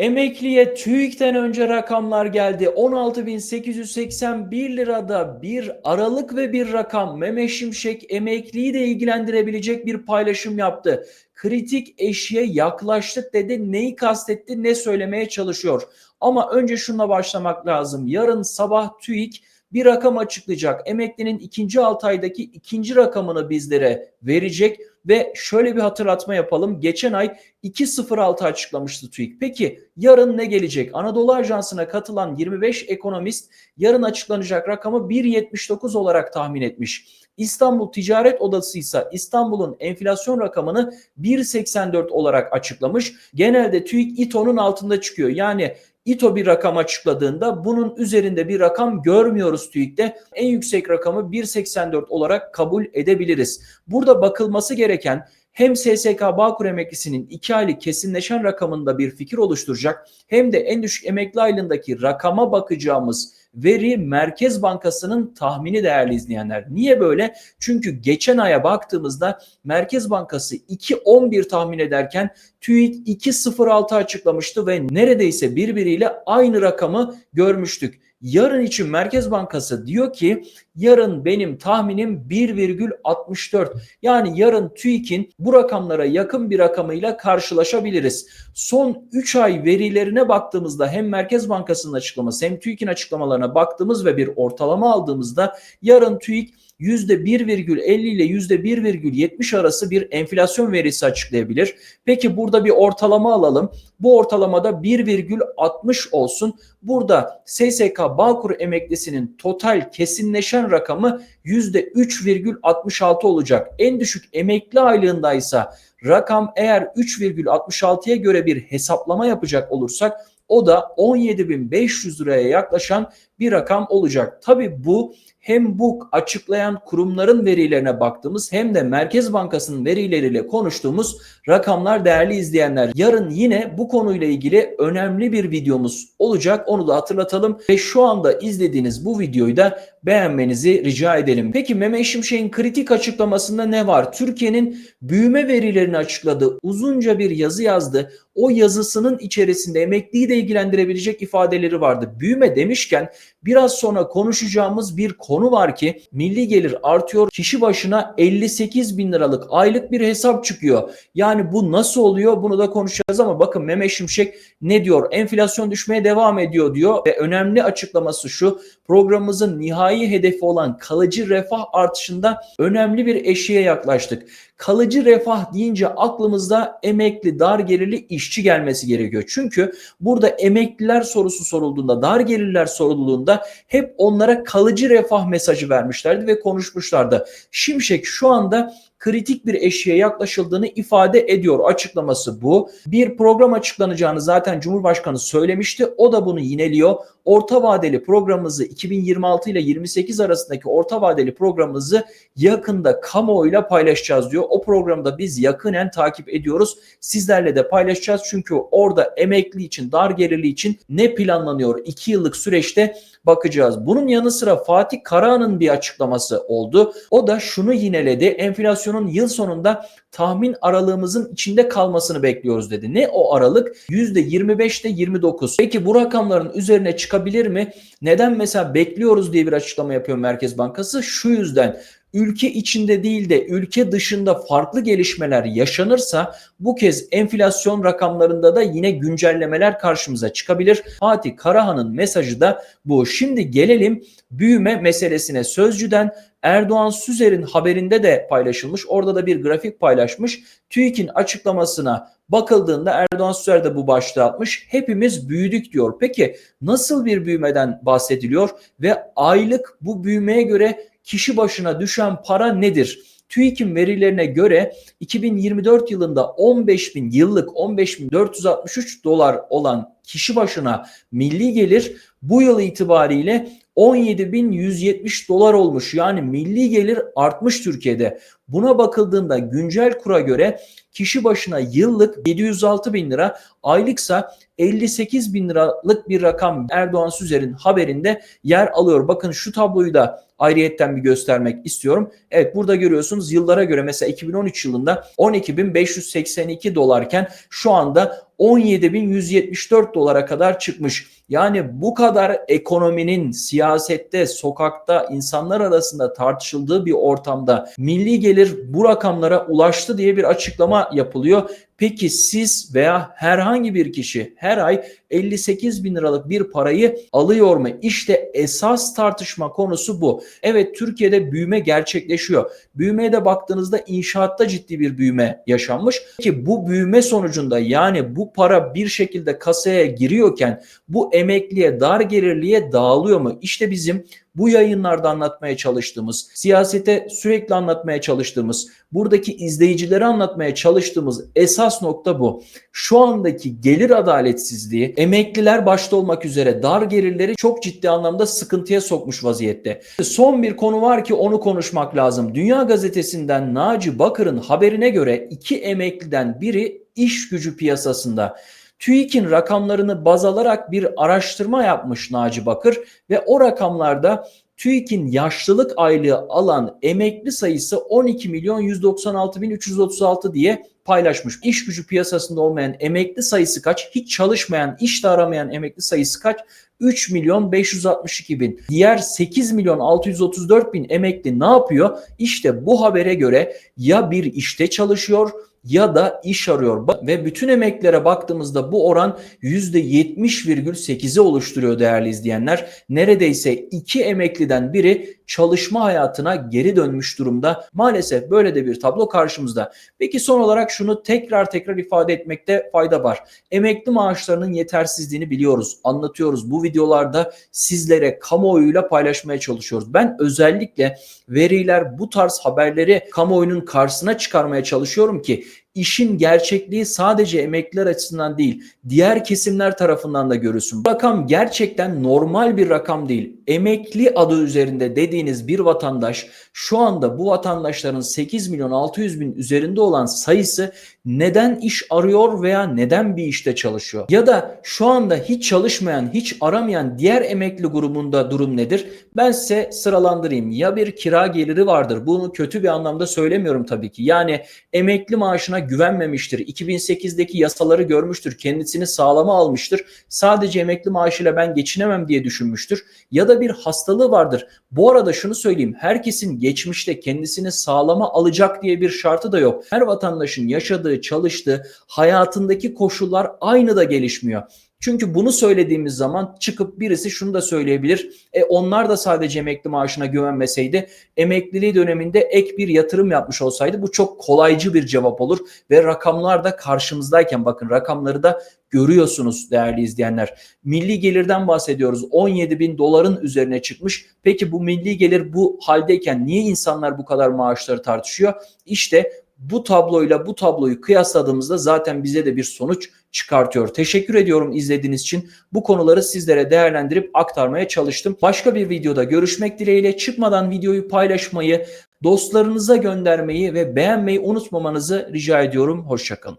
Emekliye TÜİK'ten önce rakamlar geldi. 16.881 lirada bir aralık ve bir rakam. Mehmet Şimşek emekliyi de ilgilendirebilecek bir paylaşım yaptı. Kritik eşiğe yaklaştık dedi. Neyi kastetti, ne söylemeye çalışıyor? Ama önce şunla başlamak lazım. Yarın sabah TÜİK bir rakam açıklayacak. Emeklinin ikinci 6 aydaki ikinci rakamını bizlere verecek ve şöyle bir hatırlatma yapalım. Geçen ay 2.06 açıklamıştı TÜİK. Peki yarın ne gelecek? Anadolu Ajansı'na katılan 25 ekonomist yarın açıklanacak rakamı 1.79 olarak tahmin etmiş. İstanbul Ticaret Odası ise İstanbul'un enflasyon rakamını 1.84 olarak açıklamış. Genelde TÜİK İTO'nun altında çıkıyor. Yani İTO bir rakam açıkladığında bunun üzerinde bir rakam görmüyoruz TÜİK'te. En yüksek rakamı 1.84 olarak kabul edebiliriz. Burada bakılması gereken hem SSK Bağkur emeklisinin 2 aylık kesinleşen rakamında bir fikir oluşturacak hem de en düşük emekli aylığındaki rakama bakacağımız veri Merkez Bankası'nın tahmini değerli izleyenler. Niye böyle? Çünkü geçen aya baktığımızda Merkez Bankası 2.11 tahmin ederken TÜİK 2.06 açıklamıştı ve neredeyse birbiriyle aynı rakamı görmüştük. Yarın için Merkez Bankası diyor ki yarın benim tahminim 1,64. Yani yarın TÜİK'in bu rakamlara yakın bir rakamıyla karşılaşabiliriz. Son 3 ay verilerine baktığımızda hem Merkez Bankası'nın açıklaması hem TÜİK'in açıklamalarına baktığımız ve bir ortalama aldığımızda yarın TÜİK %1,50 ile %1,70 arası bir enflasyon verisi açıklayabilir. Peki burada bir ortalama alalım. Bu ortalamada 1,60 olsun. Burada SSK Bağkur emeklisinin total kesinleşen rakamı %3,66 olacak. En düşük emekli aylığındaysa rakam eğer 3,66'ya göre bir hesaplama yapacak olursak o da 17.500 liraya yaklaşan bir rakam olacak. Tabi bu hem bu açıklayan kurumların verilerine baktığımız hem de Merkez Bankası'nın verileriyle konuştuğumuz rakamlar değerli izleyenler. Yarın yine bu konuyla ilgili önemli bir videomuz olacak. Onu da hatırlatalım ve şu anda izlediğiniz bu videoyu da beğenmenizi rica edelim. Peki Mehmet Şimşek'in kritik açıklamasında ne var? Türkiye'nin büyüme verilerini açıkladı. Uzunca bir yazı yazdı. O yazısının içerisinde emekliyi de ilgilendirebilecek ifadeleri vardı. Büyüme demişken biraz sonra konuşacağımız bir var ki milli gelir artıyor. Kişi başına 58 bin liralık aylık bir hesap çıkıyor. Yani bu nasıl oluyor bunu da konuşacağız ama bakın Mehmet Şimşek ne diyor? Enflasyon düşmeye devam ediyor diyor ve önemli açıklaması şu programımızın nihai hedefi olan kalıcı refah artışında önemli bir eşiğe yaklaştık. Kalıcı refah deyince aklımızda emekli, dar gelirli işçi gelmesi gerekiyor. Çünkü burada emekliler sorusu sorulduğunda, dar gelirler sorulduğunda hep onlara kalıcı refah mesajı vermişlerdi ve konuşmuşlardı. Şimşek şu anda kritik bir eşiğe yaklaşıldığını ifade ediyor. Açıklaması bu. Bir program açıklanacağını zaten Cumhurbaşkanı söylemişti. O da bunu yineliyor. Orta vadeli programımızı 2026 ile 28 arasındaki orta vadeli programımızı yakında kamuoyuyla paylaşacağız diyor. O programda biz yakinen takip ediyoruz. Sizlerle de paylaşacağız. Çünkü orada emekli için, dar gelirli için ne planlanıyor? 2 yıllık süreçte bakacağız. Bunun yanı sıra Fatih Karahan'ın bir açıklaması oldu. O da şunu yineledi. Enflasyonun yıl sonunda tahmin aralığımızın içinde kalmasını bekliyoruz dedi. Ne o aralık? %25'te 29. Peki bu rakamların üzerine çıkabilir mi? Neden mesela bekliyoruz diye bir açıklama yapıyor Merkez Bankası? Şu yüzden ülke içinde değil de ülke dışında farklı gelişmeler yaşanırsa bu kez enflasyon rakamlarında da yine güncellemeler karşımıza çıkabilir. Fatih Karahan'ın mesajı da bu. Şimdi gelelim büyüme meselesine. Sözcüden Erdoğan Süzer'in haberinde de paylaşılmış. Orada da bir grafik paylaşmış. TÜİK'in açıklamasına bakıldığında Erdoğan Süzer de bu başlığı atmış. Hepimiz büyüdük diyor. Peki nasıl bir büyümeden bahsediliyor ve aylık bu büyümeye göre kişi başına düşen para nedir? TÜİK'in verilerine göre 2024 yılında 15 bin yıllık 15.463 dolar olan kişi başına milli gelir bu yıl itibariyle 17.170 dolar olmuş. Yani milli gelir artmış Türkiye'de. Buna bakıldığında güncel kura göre kişi başına yıllık 706 bin lira, aylıksa 58 bin liralık bir rakam Erdoğan Süzer'in haberinde yer alıyor. Bakın şu tabloyu da ayrıyetten bir göstermek istiyorum. Evet burada görüyorsunuz yıllara göre mesela 2013 yılında 12.582 dolarken şu anda 17.174 dolara kadar çıkmış. Yani bu kadar ekonominin siyasette, sokakta, insanlar arasında tartışıldığı bir ortamda milli gelir bu rakamlara ulaştı diye bir açıklama yapılıyor. Peki siz veya herhangi bir kişi her ay 58 bin liralık bir parayı alıyor mu? İşte esas tartışma konusu bu. Evet Türkiye'de büyüme gerçekleşiyor. Büyümeye de baktığınızda inşaatta ciddi bir büyüme yaşanmış. Ki bu büyüme sonucunda yani bu para bir şekilde kasaya giriyorken bu emekliye, dar gelirliye dağılıyor mu? İşte bizim bu yayınlarda anlatmaya çalıştığımız, siyasete sürekli anlatmaya çalıştığımız, buradaki izleyicilere anlatmaya çalıştığımız esas nokta bu. Şu andaki gelir adaletsizliği emekliler başta olmak üzere dar gelirleri çok ciddi anlamda sıkıntıya sokmuş vaziyette. Son bir konu var ki onu konuşmak lazım. Dünya Gazetesi'nden Naci Bakır'ın haberine göre iki emekliden biri iş gücü piyasasında. TÜİK'in rakamlarını baz alarak bir araştırma yapmış Naci Bakır ve o rakamlarda TÜİK'in yaşlılık aylığı alan emekli sayısı 12 milyon 196 bin 336 diye paylaşmış. İş gücü piyasasında olmayan emekli sayısı kaç? Hiç çalışmayan, iş de aramayan emekli sayısı kaç? 3 milyon 562 bin. Diğer 8 milyon 634 bin emekli ne yapıyor? İşte bu habere göre ya bir işte çalışıyor ya da iş arıyor. Ve bütün emeklilere baktığımızda bu oran %70,8'i oluşturuyor değerli izleyenler. Neredeyse iki emekliden biri çalışma hayatına geri dönmüş durumda. Maalesef böyle de bir tablo karşımızda. Peki son olarak şunu tekrar tekrar ifade etmekte fayda var. Emekli maaşlarının yetersizliğini biliyoruz, anlatıyoruz. Bu videolarda sizlere kamuoyuyla paylaşmaya çalışıyoruz. Ben özellikle veriler bu tarz haberleri kamuoyunun karşısına çıkarmaya çalışıyorum ki işin gerçekliği sadece emekliler açısından değil, diğer kesimler tarafından da görülsün. Bu rakam gerçekten normal bir rakam değil. Emekli adı üzerinde dediğiniz bir vatandaş şu anda bu vatandaşların 8 milyon 600 bin üzerinde olan sayısı neden iş arıyor veya neden bir işte çalışıyor? Ya da şu anda hiç çalışmayan, hiç aramayan diğer emekli grubunda durum nedir? Ben size sıralandırayım. Ya bir kira geliri vardır. Bunu kötü bir anlamda söylemiyorum tabii ki. Yani emekli maaşına güvenmemiştir. 2008'deki yasaları görmüştür. Kendisini sağlama almıştır. Sadece emekli maaşıyla ben geçinemem diye düşünmüştür. Ya da bir hastalığı vardır. Bu arada şunu söyleyeyim. Herkesin geçmişte kendisini sağlama alacak diye bir şartı da yok. Her vatandaşın yaşadığı, çalıştığı, hayatındaki koşullar aynı da gelişmiyor. Çünkü bunu söylediğimiz zaman çıkıp birisi şunu da söyleyebilir. E onlar da sadece emekli maaşına güvenmeseydi emekliliği döneminde ek bir yatırım yapmış olsaydı bu çok kolaycı bir cevap olur ve rakamlar da karşımızdayken bakın rakamları da görüyorsunuz değerli izleyenler. Milli gelirden bahsediyoruz. 17 bin doların üzerine çıkmış. Peki bu milli gelir bu haldeyken niye insanlar bu kadar maaşları tartışıyor? İşte bu tabloyla bu tabloyu kıyasladığımızda zaten bize de bir sonuç çıkartıyor. Teşekkür ediyorum izlediğiniz için. Bu konuları sizlere değerlendirip aktarmaya çalıştım. Başka bir videoda görüşmek dileğiyle çıkmadan videoyu paylaşmayı, dostlarınıza göndermeyi ve beğenmeyi unutmamanızı rica ediyorum. Hoşçakalın.